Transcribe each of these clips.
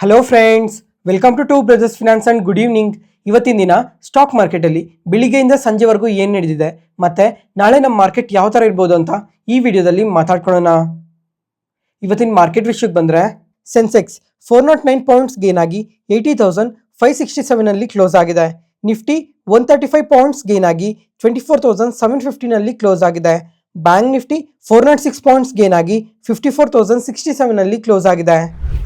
Hello friends welcome to to brothers finance and good evening ಇವತ್ತಿನ ದಿನ stock ಮಾರ್ಕೆಟಲ್ಲಿ ಬೆಳಿಗ್ಗೆಯಿಂದ ಸಂಜೆವರೆಗೂ ಏನು ನಡೆದಿದೆ, ಮತ್ತು ನಾಳೆ ನಮ್ಮ ಮಾರ್ಕೆಟ್ ಯಾವ ಥರ ಇರ್ಬೋದು ಅಂತ ಈ ವಿಡಿಯೋದಲ್ಲಿ ಮಾತಾಡ್ಕೊಳ್ಳೋಣ. ಇವತ್ತಿನ ಮಾರ್ಕೆಟ್ ವಿಷಯಕ್ಕೆ ಬಂದರೆ Sensex four naught nine points gain ಆಗಿ ಏಯ್ಟಿ ತೌಸಂಡ್ ಫೈವ್ ಸಿಕ್ಸ್ಟಿ ಸೆವೆನಲ್ಲಿ ಕ್ಲೋಸ್ ಆಗಿದೆ. Nifty one thirty five points gain ಆಗಿ ಟ್ವೆಂಟಿ ಫೋರ್ ತೌಸಂಡ್ ಸೆವೆನ್ ಫಿಫ್ಟಿನಲ್ಲಿ ಕ್ಲೋಸ್ ಆಗಿದೆ. Bank Nifty four naught six points gain ಆಗಿ ಫಿಫ್ಟಿ ಫೋರ್ ತೌಸಂಡ್ ಸಿಕ್ಸ್ಟಿ ಸೆವೆನಲ್ಲಿ close ಆಗಿದೆ.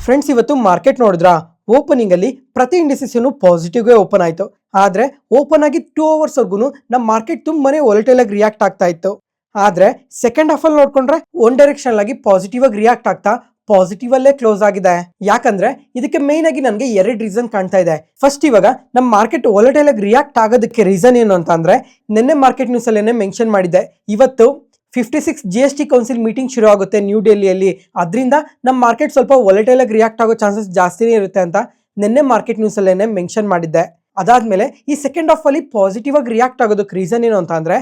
Friends ಇವತ್ತು ಮಾರ್ಕೆಟ್ ನೋಡಿದ್ರಾ? ಓಪನಿಂಗ್ ಅಲ್ಲಿ ಪ್ರತಿ ಇಂಡಿಸಿಸ್ನು ಪಾಸಿಟಿವ್ಗೆ ಓಪನ್ ಆಯಿತು. ಆದರೆ ಓಪನ್ ಆಗಿ ಟೂ ಅವರ್ಸ್ವರೆಗೂ ನಮ್ಮ ಮಾರ್ಕೆಟ್ ತುಂಬಾನೇ ಒಲಿಟೈಲ್ ಆಗಿ ರಿಯಾಕ್ಟ್ ಆಗ್ತಾ ಇತ್ತು. ಆದರೆ ಸೆಕೆಂಡ್ ಹಾಫ್ ಅಲ್ಲಿ ನೋಡ್ಕೊಂಡ್ರೆ ಒನ್ ಡೈರೆಕ್ಷನ್ ಆಗಿ ಪಾಸಿಟಿವ್ ಆಗಿ ರಿಯಾಕ್ಟ್ ಆಗ್ತಾ ಪಾಸಿಟಿವ್ ಅಲ್ಲೇ ಕ್ಲೋಸ್ ಆಗಿದೆ. ಯಾಕಂದ್ರೆ ಇದಕ್ಕೆ ಮೇನ್ ಆಗಿ ನನಗೆ ಎರಡು ರೀಸನ್ ಕಾಣ್ತಾ ಇದೆ. ಫಸ್ಟ್ ಇವಾಗ ನಮ್ಮ ಮಾರ್ಕೆಟ್ ಒಲಟೈಲ್ ಆಗಿ ರಿಯಾಕ್ಟ್ ಆಗೋದಕ್ಕೆ ರೀಸನ್ ಏನು ಅಂತ ಅಂದ್ರೆ ನಿನ್ನೆ ಮಾರ್ಕೆಟ್ ನ್ಯೂಸ್ ಅಲ್ಲೇನೆ ಮೆನ್ಷನ್ ಮಾಡಿದೆ ಇವತ್ತು fifty six G S T council meeting ಶುರು ಆಗುತ್ತೆ ನ್ಯೂ ಡೆಲ್ಲಿಯಲ್ಲಿ ಅದರಿಂದ ನಮ್ಮ ಮಾರ್ಕೆಟ್ ಸ್ವಲ್ಪ ಒಲೆಟೈಲ್ ಆಗಿ ರಿಯಾಕ್ಟ್ ಆಗೋ ಚಾನ್ಸಸ್ ಜಾಸ್ತಿನೇ ಇರುತ್ತೆ ಅಂತ ನಿನ್ನೆ ಮಾರ್ಕೆಟ್ ನ್ಯೂಸ್ ಅಲ್ಲೇನೆ ಮೆನ್ಷನ್ ಮಾಡಿದ್ದೆ. ಅದಾದ್ಮೇಲೆ ಈ ಸೆಕೆಂಡ್ ಹಾಫ್ ಅಲ್ಲಿ ಪಾಸಿಟಿವ್ ಆಗಿ ರಿಯಾಕ್ಟ್ ಆಗೋದಕ್ಕೆ ರೀಸನ್ ಏನು ಅಂತ ಅಂದ್ರೆ,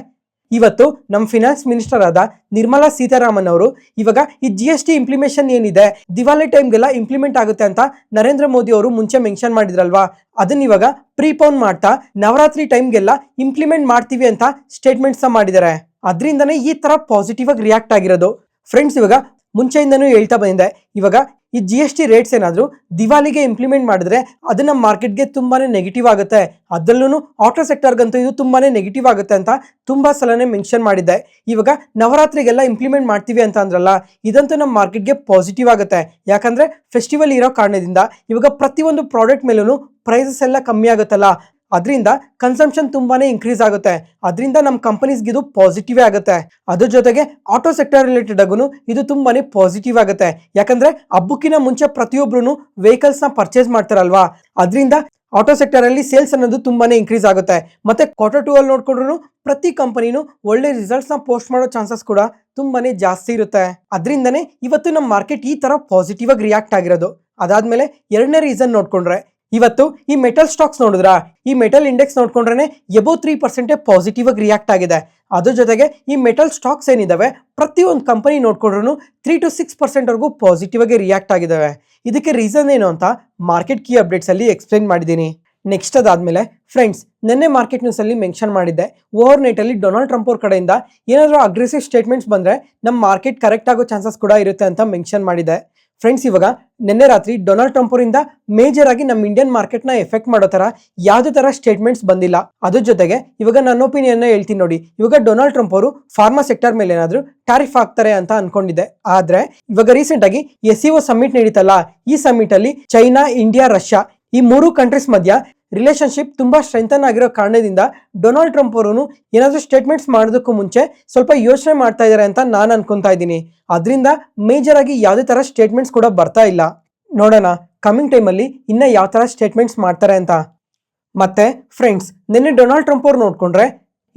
ಇವತ್ತು ನಮ್ಮ ಫಿನಾನ್ಸ್ ಮಿನಿಸ್ಟರ್ ಆದ ನಿರ್ಮಲಾ ಸೀತಾರಾಮನ್ ಅವರು ಇವಾಗ ಈ ಜಿ ಎಸ್ ಟಿ ಇಂಪ್ಲಿಮೇಷನ್ ಏನಿದೆ, ದಿವಾಲಿ ಟೈಮ್ಗೆಲ್ಲ ಇಂಪ್ಲಿಮೆಂಟ್ ಆಗುತ್ತೆ ಅಂತ ನರೇಂದ್ರ ಮೋದಿ ಅವರು ಮುಂಚೆ ಮೆನ್ಷನ್ ಮಾಡಿದ್ರಲ್ವಾ? ಅದನ್ನ ಇವಾಗ ಪ್ರೀಪೋನ್ ಮಾಡ್ತಾ ನವರಾತ್ರಿ ಟೈಮ್ಗೆಲ್ಲ ಇಂಪ್ಲಿಮೆಂಟ್ ಮಾಡ್ತೀವಿ ಅಂತ ಸ್ಟೇಟ್ಮೆಂಟ್ಸ್ ಮಾಡಿದ್ದಾರೆ. ಅದರಿಂದನೇ ಈ ಥರ ಪಾಸಿಟಿವ್ ಆಗಿ ರಿಯಾಕ್ಟ್ ಆಗಿರೋದು. ಫ್ರೆಂಡ್ಸ್ ಇವಾಗ ಮುಂಚೆಯಿಂದನೂ ಹೇಳ್ತಾ ಬಂದಿದೆ ಇವಾಗ ಈ ಜಿ ಎಸ್ ಟಿ ರೇಟ್ಸ್ ಏನಾದರೂ ದಿವಾಲಿಗೆ ಇಂಪ್ಲಿಮೆಂಟ್ ಮಾಡಿದ್ರೆ ಅದನ್ನು ಮಾರ್ಕೆಟ್ಗೆ ತುಂಬಾ ನೆಗೆಟಿವ್ ಆಗುತ್ತೆ. ಅದರಲ್ಲೂ ಆಟೋ ಸೆಕ್ಟರ್ಗಂತೂ ಇದು ತುಂಬಾ ನೆಗೆಟಿವ್ ಆಗುತ್ತೆ ಅಂತ ತುಂಬ ಸಲನೇ ಮೆನ್ಷನ್ ಮಾಡಿದ್ದೆ. ಇವಾಗ ನವರಾತ್ರಿಗೆಲ್ಲ ಇಂಪ್ಲಿಮೆಂಟ್ ಮಾಡ್ತೀವಿ ಅಂತ ಅಂದ್ರಲ್ಲ, ಇದಂತೂ ನಮ್ಮ ಮಾರ್ಕೆಟ್ಗೆ ಪಾಸಿಟಿವ್ ಆಗುತ್ತೆ. ಯಾಕಂದರೆ ಫೆಸ್ಟಿವಲ್ ಇರೋ ಕಾರಣದಿಂದ ಇವಾಗ ಪ್ರತಿಯೊಂದು ಪ್ರಾಡಕ್ಟ್ ಮೇಲೂ ಪ್ರೈಸಸ್ ಎಲ್ಲ ಕಮ್ಮಿ ಆಗುತ್ತಲ್ಲ. ಅದರಿಂದ ಕನ್ಸಂಪ್ಷನ್ ತುಂಬಾನೇ ಇನ್ಕ್ರೀಸ್ ಆಗುತ್ತೆ. ಅದರಿಂದ ನಮ್ಮ ಕಂಪನೀಸ್ಗೆ ಇದು ಪಾಸಿಟಿವ್ ಆಗುತ್ತೆ. ಅದ್ರ ಜೊತೆಗೆ ಆಟೋ ಸೆಕ್ಟರ್ ರಿಲೇಟೆಡ್ ಆಗೂ ಇದು ತುಂಬಾನೇ ಪಾಸಿಟಿವ್ ಆಗುತ್ತೆ. ಯಾಕಂದ್ರೆ ಹಬ್ಬಕ್ಕಿಂತ ಮುಂಚೆ ಪ್ರತಿಯೊಬ್ರು ವೆಹಿಕಲ್ಸ್ನ ಪರ್ಚೇಸ್ ಮಾಡ್ತಾರಲ್ವಾ? ಅದರಿಂದ ಆಟೋ ಸೆಕ್ಟರ್ ಅಲ್ಲಿ ಸೇಲ್ಸ್ ಅನ್ನೋದು ತುಂಬಾನೇ ಇನ್ಕ್ರೀಸ್ ಆಗುತ್ತೆ. ಮತ್ತೆ ಕ್ವಾರ್ಟರ್ ಟೂ ಅಲ್ಲಿ ನೋಡ್ಕೊಂಡ್ರು ಪ್ರತಿ ಕಂಪನಿನೂ ಒಳ್ಳೆ ರಿಸಲ್ಟ್ಸ್ನ ಪೋಸ್ಟ್ ಮಾಡೋ ಚಾನ್ಸಸ್ ಕೂಡ ತುಂಬಾನೇ ಜಾಸ್ತಿ ಇರುತ್ತೆ. ಅದರಿಂದನೇ ಇವತ್ತು ನಮ್ಮ ಮಾರ್ಕೆಟ್ ಈ ತರ ಪಾಸಿಟಿವ್ ಆಗಿ ರಿಯಾಕ್ಟ್ ಆಗಿರೋದು. ಅದಾದ್ಮೇಲೆ ಎರಡನೇ ರೀಸನ್ ನೋಡ್ಕೊಂಡ್ರೆ ಇವತ್ತು ಈ ಮೆಟಲ್ ಸ್ಟಾಕ್ಸ್ ನೋಡಿದ್ರಾ? ಈ ಮೆಟಲ್ ಇಂಡೆಕ್ಸ್ ನೋಡ್ಕೊಂಡ್ರೆ ಎಬೋ ತ್ರೀ ಪರ್ಸೆಂಟೇ ಪಾಸಿಟಿವ್ ಆಗಿ ರಿಯಾಕ್ಟ್ ಆಗಿದೆ. ಅದ್ರ ಜೊತೆಗೆ ಈ ಮೆಟಲ್ ಸ್ಟಾಕ್ಸ್ ಏನಿದಾವೆ? ಪ್ರತಿಯೊಂದು ಕಂಪನಿ ನೋಡ್ಕೊಂಡ್ರು ತ್ರೀ ಟು ಸಿಕ್ಸ್ ಪರ್ಸೆಂಟ್ವರೆಗೂ ಪಾಸಿಟಿವ್ ಆಗಿ ರಿಯಾಕ್ಟ್ ಆಗಿದ್ದಾವೆ ಇದಕ್ಕೆ ರೀಸನ್ ಏನು ಅಂತ ಮಾರ್ಕೆಟ್ ಕೀ ಅಪ್ಡೇಟ್ಸ್ ಅಲ್ಲಿ ಎಕ್ಸ್ಪ್ಲೈನ್ ಮಾಡಿದ್ದೀನಿ. ನೆಕ್ಸ್ಟ್ ಅದಾದ್ಮೇಲೆ ಫ್ರೆಂಡ್ಸ್ ನಿನ್ನೆ ಮಾರ್ಕೆಟ್ ನ್ಯೂಸ್ ಅಲ್ಲಿ ಮೆನ್ಷನ್ ಮಾಡಿದ್ದೆ. ಓವರ್ ನೈಟ್ ಅಲ್ಲಿ ಡೊನಾಲ್ಡ್ ಟ್ರಂಪ್ ಅವ್ರ ಕಡೆಯಿಂದ ಏನಾದರೂ ಅಗ್ರೆಸಿವ್ ಸ್ಟೇಟ್ಮೆಂಟ್ಸ್ ಬಂದ್ರೆ ನಮ್ಮ ಮಾರ್ಕೆಟ್ ಕರೆಕ್ಟ್ ಆಗೋ ಚಾನ್ಸಸ್ ಕೂಡ ಇರುತ್ತೆ ಅಂತ ಮೆನ್ಷನ್ ಮಾಡಿದೆ ಫ್ರೆಂಡ್ಸ್ ಇವಾಗ ನಿನ್ನೆ ರಾತ್ರಿ ಡೊನಾಲ್ಡ್ ಟ್ರಂಪ್ ಅವರಿಂದ ಮೇಜರ್ ಆಗಿ ನಮ್ಮ ಇಂಡಿಯನ್ ಮಾರ್ಕೆಟ್ನ ಎಫೆಕ್ಟ್ ಮಾಡೋ ತರ ಯಾವುದೇ ತರ ಸ್ಟೇಟ್ಮೆಂಟ್ಸ್ ಬಂದಿಲ್ಲ. ಅದ್ರ ಜೊತೆಗೆ ಇವಾಗ ನನ್ನ ಒಪಿನಿಯನ್ ಹೇಳ್ತೀನಿ ನೋಡಿ. ಇವಾಗ ಡೊನಾಲ್ಡ್ ಟ್ರಂಪ್ ಅವರು ಫಾರ್ಮಾ ಸೆಕ್ಟರ್ ಮೇಲೆ ಏನಾದ್ರು ಟ್ಯಾರಿಫ್ ಹಾಕ್ತಾರೆ ಅಂತ ಅನ್ಕೊಂಡಿದ್ದೆ. ಆದ್ರೆ ಇವಾಗ ರೀಸೆಂಟ್ ಆಗಿ ಎಸ್ ಸಿ ಸಮಿಟ್ ನಡೀತಲ್ಲ, ಈ ಸಮಿಟ್ ಅಲ್ಲಿ ಚೈನಾ ಇಂಡಿಯಾ ರಷ್ಯಾ ಈ ಮೂರು ಕಂಟ್ರೀಸ್ ಮಧ್ಯ ರಿಲೇಶನ್ಶಿಪ್ ತುಂಬಾ ಸ್ಟ್ರೆಂಥನ್ ಆಗಿರೋ ಕಾರಣದಿಂದ ಡೊನಾಲ್ಡ್ ಟ್ರಂಪ್ ಅವರು ಏನಾದರೂ ಸ್ಟೇಟ್ಮೆಂಟ್ಸ್ ಮಾಡೋದಕ್ಕೂ ಮುಂಚೆ ಸ್ವಲ್ಪ ಯೋಚನೆ ಮಾಡ್ತಾ ಇದ್ದಾರೆ ಅಂತ ನಾನು ಅನ್ಕೊಂತಾ ಇದ್ದೀನಿ. ಅದರಿಂದ ಮೇಜರ್ ಆಗಿ ಯಾವುದೇ ಥರ ಸ್ಟೇಟ್ಮೆಂಟ್ಸ್ ಕೂಡ ಬರ್ತಾ ಇಲ್ಲ. ನೋಡೋಣ ಕಮಿಂಗ್ ಟೈಮಲ್ಲಿ ಇನ್ನೂ ಯಾವ ಥರ ಸ್ಟೇಟ್ಮೆಂಟ್ಸ್ ಮಾಡ್ತಾರೆ ಅಂತ. ಮತ್ತೆ ಫ್ರೆಂಡ್ಸ್ ನಿನ್ನೆ ಡೊನಾಲ್ಡ್ ಟ್ರಂಪ್ ಅವ್ರು ನೋಡ್ಕೊಂಡ್ರೆ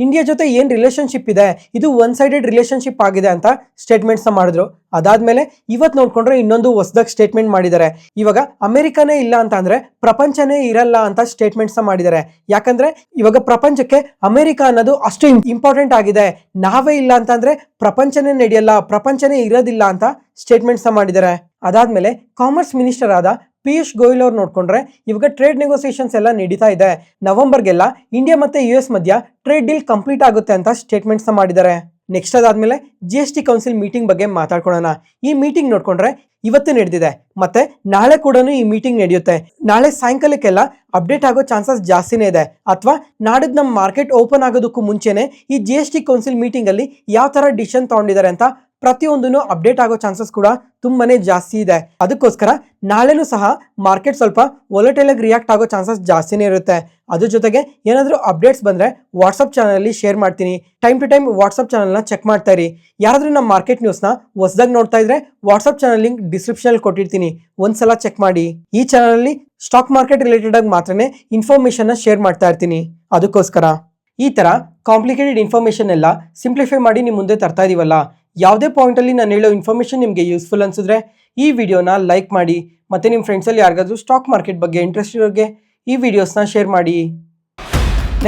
ಇಂಡಿಯಾ ಜೊತೆ ಏನು ರಿಲೇಷನ್ಶಿಪ್ ಇದೆ? ಇದು ಒನ್ ಸೈಡೆಡ್ ರಿಲೇಶನ್ಶಿಪ್ ಆಗಿದೆ ಅಂತ ಸ್ಟೇಟ್ಮೆಂಟ್ಸ್ನ ಮಾಡಿದ್ರು. ಅದಾದಮೇಲೆ ಇವತ್ತು ನೋಡ್ಕೊಂಡ್ರೆ ಇನ್ನೊಂದು ಹೊಸದಾಗಿ ಸ್ಟೇಟ್ಮೆಂಟ್ ಮಾಡಿದ್ದಾರೆ. ಇವಾಗ ಅಮೆರಿಕನೇ ಇಲ್ಲ ಅಂತ ಅಂದ್ರೆ ಪ್ರಪಂಚನೇ ಇರಲ್ಲ ಅಂತ ಸ್ಟೇಟ್ಮೆಂಟ್ಸ್ ಮಾಡಿದ್ದಾರೆ. ಯಾಕಂದ್ರೆ ಇವಾಗ ಪ್ರಪಂಚಕ್ಕೆ ಅಮೆರಿಕ ಅನ್ನೋದು ಅಷ್ಟು ಇಂಪಾರ್ಟೆಂಟ್ ಆಗಿದೆ. ನಾವೇ ಇಲ್ಲ ಅಂತಂದರೆ ಪ್ರಪಂಚನೇ ನಡೆಯಲ್ಲ, ಪ್ರಪಂಚನೇ ಇರೋದಿಲ್ಲ ಅಂತ ಸ್ಟೇಟ್ಮೆಂಟ್ಸ್ ಮಾಡಿದ್ದಾರೆ. ಅದಾದಮೇಲೆ ಕಾಮರ್ಸ್ ಮಿನಿಸ್ಟರ್ ಆದ ಪಿಯೂಷ್ ಗೋಯಲ್ ಅವ್ರು ನೋಡ್ಕೊಂಡ್ರೆ ಇವಾಗ ಟ್ರೇಡ್ ನೆಗೋಸಿಯೇಷನ್ಸ್ ಎಲ್ಲ ನಡೀತಾ ಇದೆ. ನವೆಂಬರ್ಗೆಲ್ಲ ಇಂಡಿಯಾ ಮತ್ತೆ ಯು ಎಸ್ ಮಧ್ಯ ಟ್ರೇಡ್ ಡೀಲ್ ಕಂಪ್ಲೀಟ್ ಆಗುತ್ತೆ ಅಂತ ಸ್ಟೇಟ್ಮೆಂಟ್ಸ್ ಮಾಡಿದ್ದಾರೆ. ನೆಕ್ಸ್ಟ್ ಅದಾದ್ಮೇಲೆ G S T council meeting ಬಗ್ಗೆ ಮಾತಾಡ್ಕೊಳ್ಳೋಣ. ಈ ಮೀಟಿಂಗ್ ನೋಡ್ಕೊಂಡ್ರೆ ಇವತ್ತು ನಡೆದಿದೆ. ಮತ್ತೆ ನಾಳೆ ಕೂಡ ಈ ಮೀಟಿಂಗ್ ನಡೆಯುತ್ತೆ. ನಾಳೆ ಸಾಯಂಕಾಲಕ್ಕೆಲ್ಲ ಅಪ್ಡೇಟ್ ಆಗೋ ಚಾನ್ಸಸ್ ಜಾಸ್ತಿನೇ ಇದೆ. ಅಥವಾ ನಾಡಿದ್ದು ನಮ್ಮ ಮಾರ್ಕೆಟ್ ಓಪನ್ ಆಗೋದಕ್ಕೂ ಮುಂಚೆನೆ ಈ G S T council meeting ಅಲ್ಲಿ ಯಾವ ತರ ಡಿಸಿಷನ್ ತಗೊಂಡಿದ್ದಾರೆ ಅಂತ ಪ್ರತಿಯೊಂದನ್ನು ಅಪ್ಡೇಟ್ ಆಗೋ ಚಾನ್ಸಸ್ ಕೂಡ ತುಂಬಾನೇ ಜಾಸ್ತಿ ಇದೆ. ಅದಕ್ಕೋಸ್ಕರ ನಾಳೆನೂ ಸಹ ಮಾರ್ಕೆಟ್ ಸ್ವಲ್ಪ ಒಲಟೈಲ್ ಆಗಿ ರಿಯಾಕ್ಟ್ ಆಗೋ ಚಾನ್ಸಸ್ ಜಾಸ್ತಿನೇ ಇರುತ್ತೆ. ಅದ್ರ ಜೊತೆಗೆ ಏನಾದರೂ ಅಪ್ಡೇಟ್ಸ್ ಬಂದರೆ ವಾಟ್ಸಪ್ ಚಾನಲಲ್ಲಿ ಶೇರ್ ಮಾಡ್ತೀನಿ. ಟೈಮ್ ಟು ಟೈಮ್ ವಾಟ್ಸಪ್ ಚಾನಲ್ನ ಚೆಕ್ ಮಾಡ್ತಾ ಇರಿ. ಯಾರಾದರೂ ನಮ್ಮ ಮಾರ್ಕೆಟ್ ನ್ಯೂಸ್ನ ಹೊಸದಾಗಿ ನೋಡ್ತಾ ಇದ್ರೆ ವಾಟ್ಸಪ್ ಚಾನಲ್ ಲಿಂಕ್ ಡಿಸ್ಕ್ರಿಪ್ಷನಲ್ಲಿ ಕೊಟ್ಟಿರ್ತೀನಿ. ಒಂದ್ಸಲ ಚೆಕ್ ಮಾಡಿ. ಈ ಚಾನಲಲ್ಲಿ ಸ್ಟಾಕ್ ಮಾರ್ಕೆಟ್ ರಿಲೇಟೆಡ್ ಆಗಿ ಮಾತ್ರನೇ ಇನ್ಫಾರ್ಮೇಷನ್ನ ಶೇರ್ ಮಾಡ್ತಾ ಇರ್ತೀನಿ. ಅದಕ್ಕೋಸ್ಕರ ಈ ಥರ ಕಾಂಪ್ಲಿಕೇಟೆಡ್ ಇನ್ಫಾರ್ಮೇಷನ್ ಎಲ್ಲ ಸಿಂಪ್ಲಿಫೈ ಮಾಡಿ ನಿಮ್ಮ ಮುಂದೆ ತರ್ತಾ ಇದೀವಲ್ಲ. ಯಾವುದೇ ಪಾಯಿಂಟಲ್ಲಿ ನಾನು ಹೇಳೋ ಇನ್ಫಾರ್ಮೇಷನ್ ನಿಮಗೆ ಯೂಸ್ಫುಲ್ ಅನ್ಸಿದ್ರೆ ಈ ವಿಡಿಯೋನ ಲೈಕ್ ಮಾಡಿ ಮತ್ತು ನಿಮ್ಮ ಫ್ರೆಂಡ್ಸಲ್ಲಿ ಯಾರಿಗಾದರೂ ಸ್ಟಾಕ್ ಮಾರ್ಕೆಟ್ ಬಗ್ಗೆ ಇಂಟ್ರೆಸ್ಟ್ ಇರೋರಿಗೆ ಈ ವಿಡಿಯೋಸ್ನ ಶೇರ್ ಮಾಡಿ.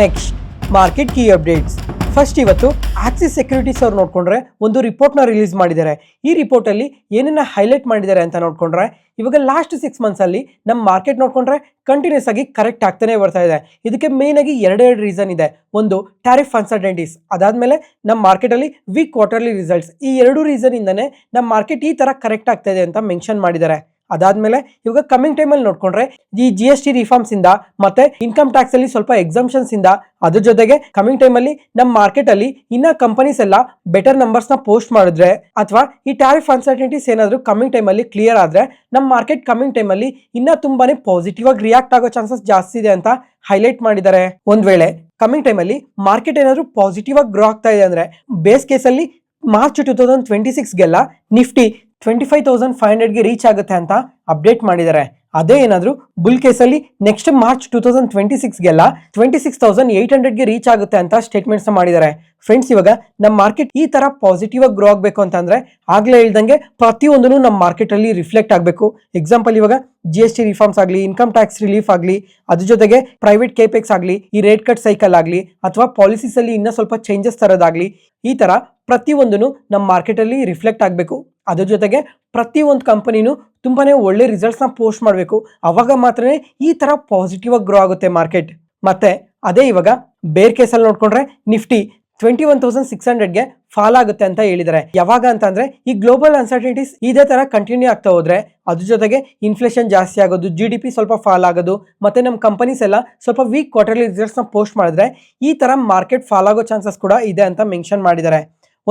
Next market key updates first ಇವತ್ತು ಆಕ್ಸಿಸ್ ಸೆಕ್ಯೂರಿಟೀಸ್ ಅವ್ರು ನೋಡ್ಕೊಂಡ್ರೆ ಒಂದು ರಿಪೋರ್ಟ್ನ ರಿಲೀಸ್ ಮಾಡಿದ್ದಾರೆ. ಈ ರಿಪೋರ್ಟಲ್ಲಿ ಏನನ್ನ ಹೈಲೈಟ್ ಮಾಡಿದ್ದಾರೆ ಅಂತ ನೋಡ್ಕೊಂಡ್ರೆ ಇವಾಗ ಲಾಸ್ಟ್ ಸಿಕ್ಸ್ ಮಂತ್ಸಲ್ಲಿ ನಮ್ಮ ಮಾರ್ಕೆಟ್ ನೋಡ್ಕೊಂಡ್ರೆ ಕಂಟಿನ್ಯೂಸ್ ಆಗಿ ಕರೆಕ್ಟ್ ಆಗ್ತಾನೆ ಬರ್ತಾ ಇದೆ. ಇದಕ್ಕೆ ಮೇನ್ ಆಗಿ ಎರಡೆರಡು ರೀಸನ್ ಇದೆ. ಒಂದು ಟ್ಯಾರಿಫ್ ಅನ್ಸರ್ಟೆಂಟೀಸ್ ಅದಾದಮೇಲೆ ನಮ್ಮ ಮಾರ್ಕೆಟಲ್ಲಿ ವೀಕ್ ಕ್ವಾರ್ಟರ್ಲಿ ರಿಸಲ್ಟ್ಸ್ ಈ ಎರಡು ರೀಸನ್ ಇಂದನೇ ನಮ್ಮ ಮಾರ್ಕೆಟ್ ಈ ತರ ಕರೆಕ್ಟ್ ಆಗ್ತಾ ಇದೆ ಅಂತ ಮೆನ್ಷನ್ ಮಾಡಿದ್ದಾರೆ. ಅದಾದ್ಮೇಲೆ ಇವಾಗ ಕಮಿಂಗ್ ಟೈಮಲ್ಲಿ ನೋಡ್ಕೊಂಡ್ರೆ ಈ ಜಿ ಎಸ್ ಟಿ ರಿಫಾರ್ಮ್ಸ್ ಇಂದ ಮತ್ತೆ ಇನ್ಕಮ್ ಟ್ಯಾಕ್ಸ್ ಅಲ್ಲಿ ಸ್ವಲ್ಪ ಎಕ್ಸಾಮ್ಷನ್ಸ್ ಇಂದ ಅದ್ರ ಜೊತೆಗೆ ಕಮಿಂಗ್ ಟೈಮಲ್ಲಿ ನಮ್ಮ ಮಾರ್ಕೆಟ್ ಅಲ್ಲಿ ಇನ್ನ ಕಂಪನೀಸ್ ಎಲ್ಲ ಬೆಟರ್ ನಂಬರ್ಸ್ನ ಪೋಸ್ಟ್ ಮಾಡಿದ್ರೆ ಅಥವಾ ಈ ಟ್ಯಾರಿಫ್ ಅನ್ಸರ್ಟನಿಟೀಸ್ ಏನಾದ್ರು ಕಮಿಂಗ್ ಟೈಮಲ್ಲಿ ಕ್ಲಿಯರ್ ಆದ್ರೆ ನಮ್ಮ ಮಾರ್ಕೆಟ್ ಕಮಿಂಗ್ ಟೈಮಲ್ಲಿ ಇನ್ನ ತುಂಬಾನೇ ಪಾಸಿಟಿವ್ ಆಗಿ ರಿಯಾಕ್ಟ್ ಆಗೋ ಚಾನ್ಸಸ್ ಜಾಸ್ತಿ ಇದೆ ಅಂತ ಹೈಲೈಟ್ ಮಾಡಿದ್ದಾರೆ. ಒಂದ್ ವೇಳೆ ಕಮಿಂಗ್ ಟೈಮಲ್ಲಿ ಮಾರ್ಕೆಟ್ ಏನಾದ್ರು ಪಾಸಿಟಿವ್ ಆಗಿ ಗ್ರೋ ಆಗ್ತಾ ಇದೆ ಅಂದ್ರೆ ಬೇಸ್ ಕೇಸಲ್ಲಿ March two thousand twenty ಸಿಕ್ಸ್ಗೆಲ್ಲ Nifty twenty five thousand five ಹಂಡ್ರೆಡ್ಗೆ reach ಆಗುತ್ತೆ ಅಂತ ಅಪ್ಡೇಟ್ ಮಾಡಿದ್ದಾರೆ. ಅದೇ ಏನಾದರೂ ಬುಲ್ ಕೇಸಲ್ಲಿ next March two thousand twenty ಸಿಕ್ಸ್ಗೆಲ್ಲ twenty six thousand eight ಹಂಡ್ರೆಡ್ಗೆ ರೀಚ್ ಆಗುತ್ತೆ ಅಂತ ಸ್ಟೇಟ್ಮೆಂಟ್ಸ್ ಮಾಡಿದ್ದಾರೆ. ಫ್ರೆಂಡ್ಸ್ ಇವಾಗ ನಮ್ಮ ಮಾರ್ಕೆಟ್ ಈ ತರ ಪಾಸಿಟಿವ್ ಆಗಿ ಗ್ರೋ ಆಗಬೇಕು ಅಂತಂದರೆ ಆಗ್ಲೇ ಹೇಳ್ದಂಗೆ ಪ್ರತಿಯೊಂದನ್ನು ನಮ್ಮ ಮಾರ್ಕೆಟ್ ಅಲ್ಲಿ ರಿಫ್ಲೆಕ್ಟ್ ಆಗಬೇಕು. ಎಕ್ಸಾಂಪಲ್ ಇವಾಗ ಜಿ ಎಸ್ ಟಿ ರಿಫಾರ್ಮ್ಸ್ ಆಗಲಿ ಇನ್ಕಮ್ ಟ್ಯಾಕ್ಸ್ ರಿಲೀಫ್ ಆಗಲಿ, ಅದ್ರ ಜೊತೆಗೆ ಪ್ರೈವೇಟ್ ಕೆಪೆಕ್ಸ್ ಆಗಲಿ, ಈ ರೇಟ್ ಕಟ್ ಸೈಕಲ್ ಆಗಲಿ, ಅಥವಾ ಪಾಲಿಸೀಸ್ ಅಲ್ಲಿ ಇನ್ನೂ ಸ್ವಲ್ಪ ಚೇಂಜಸ್ ತರೋದಾಗಲಿ, ಈ ತರ ಪ್ರತಿಯೊಂದನ್ನು ನಮ್ಮ ಮಾರ್ಕೆಟ್ ಅಲ್ಲಿ ರಿಫ್ಲೆಕ್ಟ್ ಆಗಬೇಕು. ಅದ್ರ ಜೊತೆಗೆ ಪ್ರತಿಯೊಂದು ಕಂಪನಿನೂ ತುಂಬಾನೇ ಒಳ್ಳೆ ರಿಸಲ್ಟ್ಸ್ನ ಪೋಸ್ಟ್ ಮಾಡಬೇಕು. ಅವಾಗ ಮಾತ್ರ ಈ ತರ ಪಾಸಿಟಿವ್ ಆಗಿ ಗ್ರೋ ಆಗುತ್ತೆ ಮಾರ್ಕೆಟ್ ಮತ್ತೆ ಅದೇ ಇವಾಗ ಬೇರ್ ಕೇಸಲ್ಲಿ ನೋಡ್ಕೊಂಡ್ರೆ Nifty twenty one thousand six ಹಂಡ್ರೆಡ್ಗೆ fall ಆಗುತ್ತೆ ಅಂತ ಹೇಳಿದ್ದಾರೆ. ಯಾವಾಗ ಅಂತಂದ್ರೆ ಈ ಗ್ಲೋಬಲ್ ಅನ್ಸರ್ಟಿನಿಟೀಸ್ ಇದೇ ತರ ಕಂಟಿನ್ಯೂ ಆಗ್ತಾ ಹೋದ್ರೆ ಅದ್ರ ಜೊತೆಗೆ ಇನ್ಫ್ಲೇಷನ್ ಜಾಸ್ತಿ ಆಗೋದು ಜಿ ಡಿ ಪಿ ಸ್ವಲ್ಪ ಫಾಲ್ ಆಗೋದು, ಮತ್ತೆ ನಮ್ಮ ಕಂಪನೀಸ್ ಎಲ್ಲ ಸ್ವಲ್ಪ ವೀಕ್ ಕ್ವಾರ್ಟರ್ಲಿ ರಿಸಲ್ಟ್ಸ್ನ ಪೋಸ್ಟ್ ಮಾಡಿದ್ರೆ ಈ ತರ ಮಾರ್ಕೆಟ್ ಫಾಲ್ ಆಗೋ ಚಾನ್ಸಸ್ ಕೂಡ ಇದೆ ಅಂತ ಮೆನ್ಷನ್ ಮಾಡಿದ್ದಾರೆ.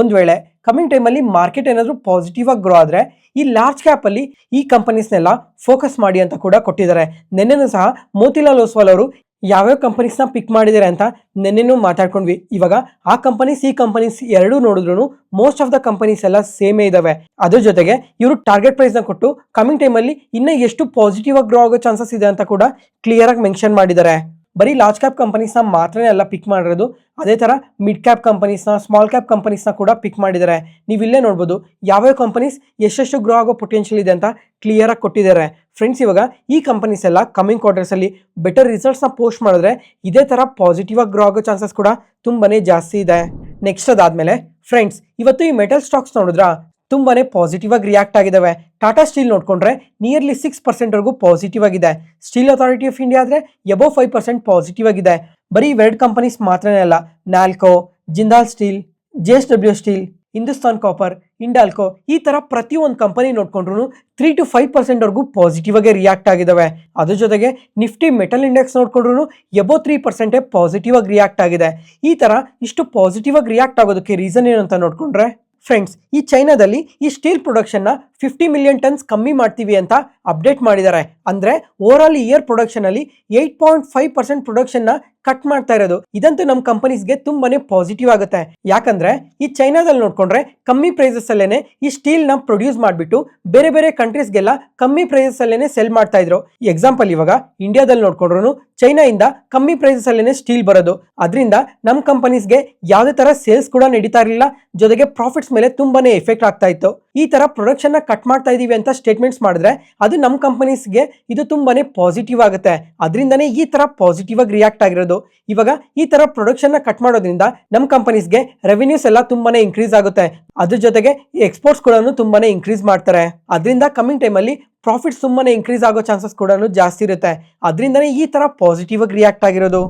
ಒಂದು ವೇಳೆ ಕಮಿಂಗ್ ಟೈಮಲ್ಲಿ ಮಾರ್ಕೆಟ್ ಏನಾದರೂ ಪಾಸಿಟಿವ್ ಆಗಿ ಗ್ರೋ ಆದರೆ ಈ ಲಾರ್ಜ್ ಕ್ಯಾಪಲ್ಲಿ ಈ ಕಂಪನೀಸ್ನೆಲ್ಲ ಫೋಕಸ್ ಮಾಡಿ ಅಂತ ಕೂಡ ಕೊಟ್ಟಿದ್ದಾರೆ. ನಿನ್ನೆನೂ ಸಹ ಮೋತಿಲಾಲ್ ಓಸ್ವಾಲ್ ಅವರು ಯಾವ್ಯಾವ ಕಂಪನೀಸ್ನ ಪಿಕ್ ಮಾಡಿದ್ದಾರೆ ಅಂತ ನಿನ್ನೆನೂ ಮಾತಾಡ್ಕೊಂಡ್ವಿ. ಇವಾಗ ಆ ಕಂಪನೀಸ್ ಈ ಕಂಪನೀಸ್ ಎರಡೂ ನೋಡಿದ್ರು ಮೋಸ್ಟ್ ಆಫ್ ದ ಕಂಪನೀಸ್ ಎಲ್ಲ ಸೇಮೇ ಇದಾವೆ. ಅದ್ರ ಜೊತೆಗೆ ಇವರು ಟಾರ್ಗೆಟ್ ಪ್ರೈಸ್ನ ಕೊಟ್ಟು ಕಮಿಂಗ್ ಟೈಮಲ್ಲಿ ಇನ್ನೂ ಎಷ್ಟು ಪಾಸಿಟಿವ್ ಆಗಿ ಗ್ರೋ ಆಗೋ ಚಾನ್ಸಸ್ ಇದೆ ಅಂತ ಕೂಡ ಕ್ಲಿಯರ್ ಆಗಿ ಮೆನ್ಷನ್ ಮಾಡಿದ್ದಾರೆ. ಬರೀ ಲಾರ್ಜ್ ಕ್ಯಾಪ್ ಕಂಪನೀಸ್ನ ಮಾತ್ರನೇ ಎಲ್ಲ ಪಿಕ್ ಮಾಡಿರೋದು. ಅದೇ ಥರ ಮಿಡ್ ಕ್ಯಾಪ್ ಕಂಪನೀಸ್ನ ಸ್ಮಾಲ್ ಕ್ಯಾಪ್ ಕಂಪನೀಸ್ನ ಕೂಡ ಪಿಕ್ ಮಾಡಿದ್ದಾರೆ. ನೀವು ಇಲ್ಲೇ ನೋಡ್ಬೋದು, ಯಾವ್ಯಾವ ಕಂಪನೀಸ್ ಎಷ್ಟೆಷ್ಟು ಗ್ರೋ ಆಗೋ ಪೊಟೆನ್ಷಿಯಲ್ ಇದೆ ಅಂತ ಕ್ಲಿಯರ್ ಆಗಿ ಕೊಟ್ಟಿದ್ದಾರೆ. ಫ್ರೆಂಡ್ಸ್ ಇವಾಗ ಈ ಕಂಪನೀಸ್ ಎಲ್ಲ ಕಮಿಂಗ್ ಕ್ವಾರ್ಟರ್ಸಲ್ಲಿ ಬೆಟರ್ ರಿಸಲ್ಟ್ಸ್ನ ಪೋಸ್ಟ್ ಮಾಡಿದ್ರೆ ಇದೇ ಥರ ಪಾಸಿಟಿವ್ ಆಗಿ ಗ್ರೋ ಆಗೋ ಚಾನ್ಸಸ್ ಕೂಡ ತುಂಬಾ ಜಾಸ್ತಿ ಇದೆ. ನೆಕ್ಸ್ಟ್ ಅದಾದಮೇಲೆ ಫ್ರೆಂಡ್ಸ್ ಇವತ್ತು ಈ ಮೆಟಲ್ ಸ್ಟಾಕ್ಸ್ ನೋಡಿದ್ರಾ? ತುಂಬಾನೇ ಪಾಸಿಟಿವ್ ಆಗಿ ರಿಯಾಕ್ಟ್ ಆಗಿದ್ದಾವೆ ಟಾಟಾ ಸ್ಟೀಲ್ ನೋಡ್ಕೊಂಡ್ರೆ ನಿಯರ್ಲಿ ಸಿಕ್ಸ್ ಪರ್ಸೆಂಟ್ವರೆಗೂ ಪಾಸಿಟಿವ್ ಆಗಿದೆ. ಸ್ಟೀಲ್ ಅಥಾರಿಟಿ ಆಫ್ ಇಂಡಿಯಾ ಆದರೆ ಎಬೋ ಫೈವ್ ಪರ್ಸೆಂಟ್ ಪಾಸಿಟಿವ್ ಆಗಿದೆ. ಬರೀ ಇವೆರಡು ಕಂಪನೀಸ್ ಮಾತ್ರನೇ ಅಲ್ಲ Nalco Jindal steel J S W steel Hindustan copper Hindalco ಈ ತರ ಪ್ರತಿಯೊಂದು ಕಂಪನಿ ನೋಡ್ಕೊಂಡ್ರು ತ್ರೀ ಟು ಫೈವ್ ಪರ್ಸೆಂಟ್ವರೆಗೂ ಪಾಸಿಟಿವ್ ಆಗಿ ರಿಯಾಕ್ಟ್ ಆಗಿದ್ದಾವೆ ಅದ್ರ ಜೊತೆಗೆ ನಿಫ್ಟಿ ಮೆಟಲ್ ಇಂಡೆಕ್ಸ್ ನೋಡ್ಕೊಂಡ್ರು ಎಬೋ ತ್ರೀ ಪರ್ಸೆಂಟೇ ಪಾಸಿಟಿವ್ ಆಗಿ ರಿಯಾಕ್ಟ್ ಆಗಿದೆ. ಈ ತರ ಇಷ್ಟು ಪಾಸಿಟಿವ್ ಆಗಿ ರಿಯಾಕ್ಟ್ ಆಗೋದಕ್ಕೆ ರೀಸನ್ ಏನು ಅಂತ ನೋಡ್ಕೊಂಡ್ರೆ ಫ್ರೆಂಡ್ಸ್ ಈ ಚೈನಾದಲ್ಲಿ ಈ ಸ್ಟೀಲ್ ಪ್ರೊಡಕ್ಷನ್ನ ಫಿಫ್ಟಿ ಮಿಲಿಯನ್ ಟನ್ಸ್ ಕಮ್ಮಿ ಮಾಡ್ತೀವಿ ಅಂತ ಅಪ್ಡೇಟ್ ಮಾಡಿದ್ದಾರೆ. ಅಂದ್ರೆ ಓವರ್ ಆಲ್ ಇಯರ್ ಪ್ರೊಡಕ್ಷನ್ ಅಲ್ಲಿ ಏಟ್ ಪಾಯಿಂಟ್ ಫೈವ್ ಪರ್ಸೆಂಟ್ ಪ್ರೊಡಕ್ಷನ್ನ ಕಟ್ ಮಾಡ್ತಾ ಇರೋದು. ಇದಂತೂ ನಮ್ಮ ಕಂಪನೀಸ್ಗೆ ತುಂಬಾನೇ ಪಾಸಿಟಿವ್ ಆಗುತ್ತೆ. ಯಾಕಂದ್ರೆ ಈ ಚೈನಾದಲ್ಲಿ ನೋಡ್ಕೊಂಡ್ರೆ ಕಮ್ಮಿ ಪ್ರೈಸಸ್ ಅಲ್ಲೇನೆ ಈ ಸ್ಟೀಲ್ನ ಪ್ರೊಡ್ಯೂಸ್ ಮಾಡಿಬಿಟ್ಟು ಬೇರೆ ಬೇರೆ ಕಂಟ್ರೀಸ್ಗೆಲ್ಲ ಕಮ್ಮಿ ಪ್ರೈಸಸ್ ಅಲ್ಲೇನೆ ಸೆಲ್ ಮಾಡ್ತಾ ಇದ್ರು. ಎಕ್ಸಾಂಪಲ್ ಇವಾಗ ಇಂಡಿಯಾದಲ್ಲಿ ನೋಡ್ಕೊಂಡ್ರು ಚೈನಾಯಿಂದ ಕಮ್ಮಿ ಪ್ರೈಸಸ್ ಅಲ್ಲೇನೆ ಸ್ಟೀಲ್ ಬರೋದು. ಅದರಿಂದ ನಮ್ಮ ಕಂಪನೀಸ್ಗೆ ಯಾವುದೇ ತರ ಸೇಲ್ಸ್ ಕೂಡ ನಡೀತಾ ಇರಲಿಲ್ಲ. ಜೊತೆಗೆ ಪ್ರಾಫಿಟ್ಸ್ ಮೇಲೆ ತುಂಬಾನೇ ಎಫೆಕ್ಟ್ ಆಗ್ತಾ ಇತ್ತು. ಈ ತರ ಪ್ರೊಡಕ್ಷನ್ ಕಟ್ ಮಾಡ್ತಾ ಇದ್ದೀವಿ ಅಂತ ಸ್ಟೇಟ್ಮೆಂಟ್ಸ್ ಮಾಡಿದ್ರೆ ಅದು ನಮ್ಮ ಕಂಪನೀಸ್ಗೆ ಇದು ತುಂಬಾನೇ ಪಾಸಿಟಿವ್ ಆಗುತ್ತೆ. ಅದರಿಂದನೇ ಈ ಥರ ಪಾಸಿಟಿವ್ ಆಗಿ ರಿಯಾಕ್ಟ್ ಆಗಿರೋದು. ಇವಾಗ ಈ ಥರ ಪ್ರೊಡಕ್ಷನ್ನ ಕಟ್ ಮಾಡೋದ್ರಿಂದ ನಮ್ಮ ಕಂಪನೀಸ್ಗೆ ರೆವಿನ್ಯೂಸ್ ಎಲ್ಲ ತುಂಬಾನೇ ಇನ್ಕ್ರೀಸ್ ಆಗುತ್ತೆ. ಅದ್ರ ಜೊತೆಗೆ ಎಕ್ಸ್ಪೋರ್ಟ್ಸ್ ಕೂಡ ತುಂಬಾನೇ ಇನ್ಕ್ರೀಸ್ ಮಾಡ್ತಾರೆ. ಅದರಿಂದ ಕಮ್ಮಿಂಗ್ ಟೈಮಲ್ಲಿ ಪ್ರಾಫಿಟ್ ಸುಮ್ಮನೆ ಇನ್ಕ್ರೀಸ್ ಆಗೋ ಚಾನ್ಸಸ್ ಕೂಡ ಜಾಸ್ತಿ ಇರುತ್ತೆ. ಅದರಿಂದನೇ ಈ ಥರ ಪಾಸಿಟಿವ್ ಆಗಿ ರಿಯಾಕ್ಟ್ ಆಗಿರೋದು.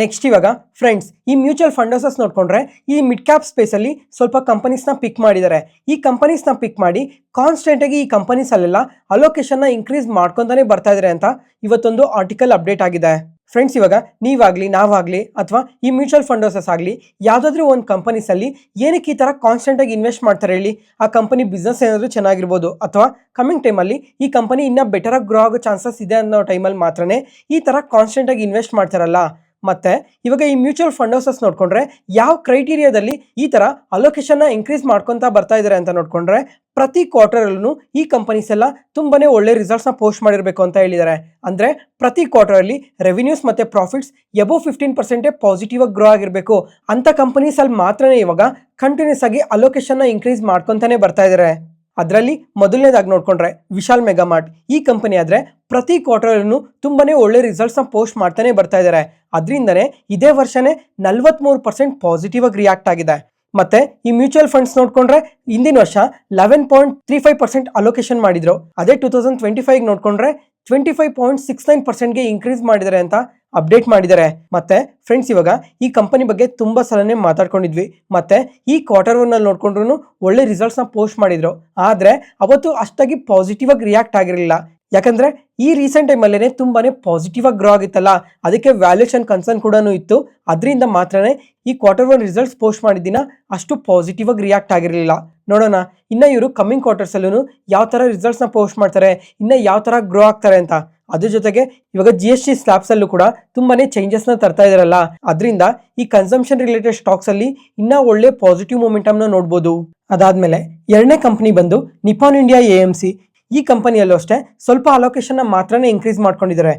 ನೆಕ್ಸ್ಟ್ ಇವಾಗ ಫ್ರೆಂಡ್ಸ್ ಈ ಮ್ಯೂಚುವಲ್ ಫಂಡರ್ಸಸ್ ನೋಡ್ಕೊಂಡ್ರೆ, ಈ ಮಿಡ್ ಕ್ಯಾಪ್ ಸ್ಪೇಸಲ್ಲಿ ಸ್ವಲ್ಪ ಕಂಪನೀಸ್ನ ಪಿಕ್ ಮಾಡಿದ್ದಾರೆ ಈ ಕಂಪನೀಸ್ನ ಪಿಕ್ ಮಾಡಿ ಕಾನ್ಸ್ಟೆಂಟ್ ಆಗಿ ಈ ಕಂಪನೀಸ್ ಅಲ್ಲೆಲ್ಲ ಅಲೋಕೇಶನ್ನ ಇನ್ಕ್ರೀಸ್ ಮಾಡ್ಕೊತಾನೆ ಬರ್ತಾ ಇದ್ದಾರೆ ಅಂತ ಇವತ್ತೊಂದು ಆರ್ಟಿಕಲ್ ಅಪ್ಡೇಟ್ ಆಗಿದೆ. ಫ್ರೆಂಡ್ಸ್ ಇವಾಗ ನೀವಾಗಲಿ, ನಾವಾಗ್ಲಿ ಅಥವಾ ಈ ಮ್ಯೂಚುವಲ್ ಫಂಡರ್ಸಸ್ ಆಗಲಿ, ಯಾವುದಾದ್ರೂ ಒಂದು ಕಂಪನೀಸಲ್ಲಿ ಏನಕ್ಕೆ ಈ ಥರ ಕಾನ್ಸ್ಟೆಂಟ್ ಆಗಿ ಇನ್ವೆಸ್ಟ್ ಮಾಡ್ತಾರೆ ಹೇಳಿ? ಆ ಕಂಪನಿ ಬಿಸ್ನೆಸ್ ಏನಾದರೂ ಚೆನ್ನಾಗಿರ್ಬೋದು ಅಥವಾ ಕಮಿಂಗ್ ಟೈಮಲ್ಲಿ ಈ ಕಂಪನಿ ಇನ್ನೂ ಬೆಟರ್ ಆಗಿ ಗ್ರೋ ಆಗೋ ಚಾನ್ಸಸ್ ಇದೆ ಅನ್ನೋ ಟೈಮಲ್ಲಿ ಮಾತ್ರನೇ ಈ ಥರ ಕಾನ್ಸ್ಟೆಂಟ್ ಆಗಿ ಇನ್ವೆಸ್ಟ್ ಮಾಡ್ತಾರಲ್ಲ? ಮತ್ತೆ ಇವಾಗ ಈ ಮ್ಯೂಚುವಲ್ ಫಂಡರ್ಸಸ್ ನೋಡ್ಕೊಂಡ್ರೆ ಯಾವ ಕ್ರೈಟೀರಿಯಾದಲ್ಲಿ ಈ ತರ ಅಲೋಕೇಶನ್ನ ಇನ್ಕ್ರೀಸ್ ಮಾಡ್ಕೊಂತ ಬರ್ತಾ ಇದಾರೆ ಅಂತ ನೋಡ್ಕೊಂಡ್ರೆ ಪ್ರತಿ ಕ್ವಾರ್ಟರಲ್ಲೂ ಈ ಕಂಪನೀಸ್ ಎಲ್ಲ ತುಂಬಾನೇ ಒಳ್ಳೆ ರಿಸಲ್ಟ್ಸ್ನ ಪೋಸ್ಟ್ ಮಾಡಿರಬೇಕು ಅಂತ ಹೇಳಿದ್ದಾರೆ ಅಂದ್ರೆ ಪ್ರತಿ ಕ್ವಾರ್ಟರಲ್ಲಿ ರೆವಿನ್ಯೂಸ್ ಮತ್ತೆ ಪ್ರಾಫಿಟ್ಸ್ ಎಬೋ ಫಿಫ್ಟೀನ್ ಪರ್ಸೆಂಟೇ ಪಾಸಿಟಿವ್ ಆಗಿ ಗ್ರೋ ಆಗಿರಬೇಕು. ಅಂತ ಕಂಪನೀಸ್ ಅಲ್ಲಿ ಮಾತ್ರನೇ ಇವಾಗ ಕಂಟಿನ್ಯೂಸ್ ಆಗಿ ಅಲೋಕೇಶನ್ನ ಇನ್ಕ್ರೀಸ್ ಮಾಡ್ಕೊಂತಾನೆ ಬರ್ತಾ ಇದಾರೆ. ಅದರಲ್ಲಿ ಮೊದಲನೇದಾಗಿ ನೋಡ್ಕೊಂಡ್ರೆ ವಿಶಾಲ್ ಮೆಗಾಮಾರ್ಟ್. ಈ ಕಂಪನಿ ಆದರೆ ಪ್ರತಿ ಕ್ವಾರ್ಟರ್ನು ತುಂಬನೇ ಒಳ್ಳೆ ರಿಸಲ್ಟ್ಸ್ನ ಪೋಸ್ಟ್ ಮಾಡ್ತಾನೆ ಬರ್ತಾ ಇದ್ದಾರೆ ಅದರಿಂದನೇ ಇದೇ ವರ್ಷನೇ ನಲ್ವತ್ಮೂರು ಪರ್ಸೆಂಟ್ ಪಾಸಿಟಿವ್ ಆಗಿ ರಿಯಾಕ್ಟ್ ಆಗಿದೆ. ಮತ್ತೆ ಈ ಮ್ಯೂಚುವಲ್ ಫಂಡ್ಸ್ ನೋಡ್ಕೊಂಡ್ರೆ ಹಿಂದಿನ ವರ್ಷ eleven point three five percent allocation ಮಾಡಿದ್ರು. ಅದೇ ಟೂ ತೌಸಂಡ್ ಟ್ವೆಂಟಿ ಫೈವ್ ನೋಡ್ಕೊಂಡ್ರೆ twenty five point six nine ಪರ್ಸೆಂಟ್ಗೆ increase ಮಾಡಿದ್ದಾರೆ ಅಂತ ಅಪ್ಡೇಟ್ ಮಾಡಿದ್ದಾರೆ. ಮತ್ತೆ ಫ್ರೆಂಡ್ಸ್ ಇವಾಗ ಈ ಕಂಪನಿ ಬಗ್ಗೆ ತುಂಬ ಸಲನೇ ಮಾತಾಡ್ಕೊಂಡಿದ್ವಿ. ಮತ್ತೆ ಈ ಕ್ವಾರ್ಟರ್ ಒನ್ ಅಲ್ಲಿ ನೋಡ್ಕೊಂಡ್ರು ಒಳ್ಳೆ ರಿಸಲ್ಟ್ಸ್ನ ಪೋಸ್ಟ್ ಮಾಡಿದ್ರು. ಆದ್ರೆ ಅವತ್ತು ಅಷ್ಟಾಗಿ ಪಾಸಿಟಿವ್ ಆಗಿ ರಿಯಾಕ್ಟ್ ಆಗಿರಲಿಲ್ಲ. ಯಾಕಂದ್ರೆ ಈ ರೀಸೆಂಟ್ ಟೈಮಲ್ಲೇ ತುಂಬಾನೇ ಪಾಸಿಟಿವ್ ಆಗಿ ಗ್ರೋ ಆಗಿತ್ತಲ್ಲ. ಅದಕ್ಕೆ ವ್ಯಾಲ್ಯೂಷನ್ ಕನ್ಸರ್ನ್ ಕೂಡ ಇತ್ತು. ಅದರಿಂದ ಮಾತ್ರನೇ ಈ ಕ್ವಾರ್ಟರ್ ಒನ್ ರಿಸಲ್ಟ್ಸ್ ಪೋಸ್ಟ್ ಮಾಡಿದ್ದಿನ ಅಷ್ಟು ಪಾಸಿಟಿವ್ ಆಗಿ ರಿಯಾಕ್ಟ್ ಆಗಿರಲಿಲ್ಲ. ನೋಡೋಣ, ಇನ್ನ ಇವರು ಕಮ್ಮಿಂಗ್ ಕ್ವಾರ್ಟರ್ಸ್ ಅಲ್ಲೂ ಯಾವ ತರ ರಿಸಲ್ಟ್ಸ್ನ ಪೋಸ್ಟ್ ಮಾಡ್ತಾರೆ, ಇನ್ನ ಯಾವ ತರ ಗ್ರೋ ಆಗ್ತಾರೆ ಅಂತ. ಅದ್ರ ಜೊತೆಗೆ ಇವಾಗ ಜಿ ಎಸ್ ಟಿ ಸ್ಲಾಬ್ಸ್ ಅಲ್ಲೂ ಕೂಡ ತುಂಬಾನೇ ಚೇಂಜಸ್ನ ತರ್ತಾ ಇದಾರಲ್ಲ. ಅದರಿಂದ ಈ ಕನ್ಸಂಪ್ಷನ್ ರಿಲೇಟೆಡ್ ಸ್ಟಾಕ್ಸ್ ಅಲ್ಲಿ ಇನ್ನ ಒಳ್ಳೆ ಪಾಸಿಟಿವ್ ಮೊಮೆಂಟಮ್ನ ನೋಡ್ಬೋದು. ಅದಾದ್ಮೇಲೆ ಎರಡನೇ ಕಂಪನಿ ಬಂದು Nippon India A M C ಈ ಕಂಪನಿಯಲ್ಲೂ ಅಷ್ಟೇ ಸ್ವಲ್ಪ ಅಲೋಕೇಶನ್ ಮಾತ್ರನೇ ಇನ್ಕ್ರೀಸ್ ಮಾಡ್ಕೊಂಡಿದ್ದಾರೆ.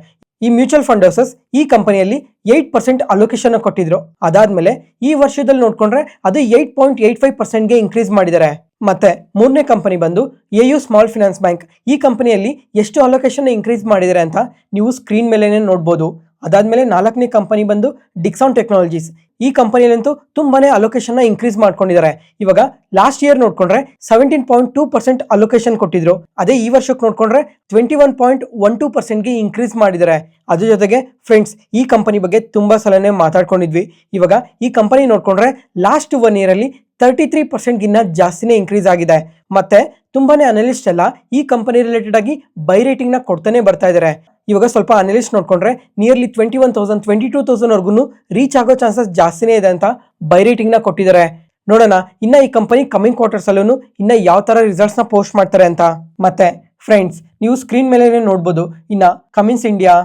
ಈ ಮ್ಯೂಚುವಲ್ ಫಂಡ್ ಹೌಸಸ್ ಈ ಕಂಪನಿಯಲ್ಲಿ ಏಟ್ ಪರ್ಸೆಂಟ್ ಅಲೋಕೇಶನ್ ಕೊಟ್ಟಿದ್ರು. ಅದಾದ್ಮೇಲೆ ಈ ವರ್ಷದಲ್ಲಿ ನೋಡ್ಕೊಂಡ್ರೆ ಅದು ಏಟ್ ಪಾಯಿಂಟ್ ಏಟ್ ಫೈವ್ ಪರ್ಸೆಂಟ್ಗೆ ಇನ್ಕ್ರೀಸ್ ಮಾಡಿದ್ದಾರೆ. ಮತ್ತೆ ಮೂರನೇ ಕಂಪನಿ ಬಂದು A U small finance bank ಈ ಕಂಪನಿಯಲ್ಲಿ ಎಷ್ಟು ಅಲೋಕೇಶನ್ ಇನ್ಕ್ರೀಸ್ ಮಾಡಿದ್ದಾರೆ ಅಂತ ನೀವು ಸ್ಕ್ರೀನ್ ಮೇಲೆನೆ ನೋಡ್ಬೋದು. ಅದಾದ್ಮೇಲೆ ನಾಲ್ಕನೇ ಕಂಪನಿ ಬಂದು ಡಿಕ್ಸಾನ್ ಟೆಕ್ನಾಲಜೀಸ್ ಈ ಕಂಪನಿಯಲ್ಲಂತೂ ತುಂಬಾನೇ ಅಲೋಕೇಶನ್ ಇನ್ಕ್ರೀಸ್ ಮಾಡ್ಕೊಂಡಿದ್ದಾರೆ. ಇವಾಗ ಲಾಸ್ಟ್ ಇಯರ್ ನೋಡ್ಕೊಂಡ್ರೆ seventeen point two percent allocation ಕೊಟ್ಟಿದ್ರು. ಅದೇ ಈ ವರ್ಷಕ್ಕೆ ನೋಡ್ಕೊಂಡ್ರೆ twenty one point one two ಪರ್ಸೆಂಟ್ಗೆ increase ಮಾಡಿದ್ದಾರೆ. ಅದ್ರ ಜೊತೆಗೆ ಫ್ರೆಂಡ್ಸ್ ಈ ಕಂಪನಿ ಬಗ್ಗೆ ತುಂಬ ಸಲನೇ ಮಾತಾಡ್ಕೊಂಡಿದ್ವಿ. ಇವಾಗ ಈ ಕಂಪನಿ ನೋಡ್ಕೊಂಡ್ರೆ ಲಾಸ್ಟ್ ಒನ್ ಇಯರ್ ಅಲ್ಲಿ ತರ್ಟಿ ತ್ರೀ ಪರ್ಸೆಂಟ್ಗಿನ್ನ ಜಾಸ್ತಿನೇ ಇನ್ಕ್ರೀಸ್ ಆಗಿದೆ. ಮತ್ತೆ ತುಂಬಾನೇ ಅನಲಿಸ್ಟ್ ಎಲ್ಲ ಈ ಕಂಪನಿ ರಿಲೇಟೆಡ್ ಆಗಿ ಬೈ ರೇಟಿಂಗ್ನ ಕೊಡ್ತಾನೆ ಬರ್ತಾ ಇದ್ದಾರೆ ಇವಾಗ ಸ್ವಲ್ಪ ಅನಲಿಸ್ಟ್ ನೋಡ್ಕೊಂಡ್ರೆ nearly twenty one thousand twenty two thousand ವರ್ಗು ರೀಚ್ ಆಗೋ ಚಾನ್ಸಸ್ ಜಾಸ್ತಿನೇ ಇದೆ ಅಂತ ಬೈ ರೇಟಿಂಗ್ನ ಕೊಟ್ಟಿದ್ದಾರೆ. ನೋಡೋಣ, ಇನ್ನ ಈ ಕಂಪನಿ ಕಮಿಂಗ್ ಕ್ವಾರ್ಟರ್ಸಲ್ಲೂ ಇನ್ನ ಯಾವ ತರ ರಿಸಲ್ಟ್ಸ್ನ ಪೋಸ್ಟ್ ಮಾಡ್ತಾರೆ ಅಂತ. ಮತ್ತೆ ಫ್ರೆಂಡ್ಸ್ ನೀವು ಸ್ಕ್ರೀನ್ ಮೇಲೆ ನೋಡ್ಬೋದು, ಇನ್ನ Cummins India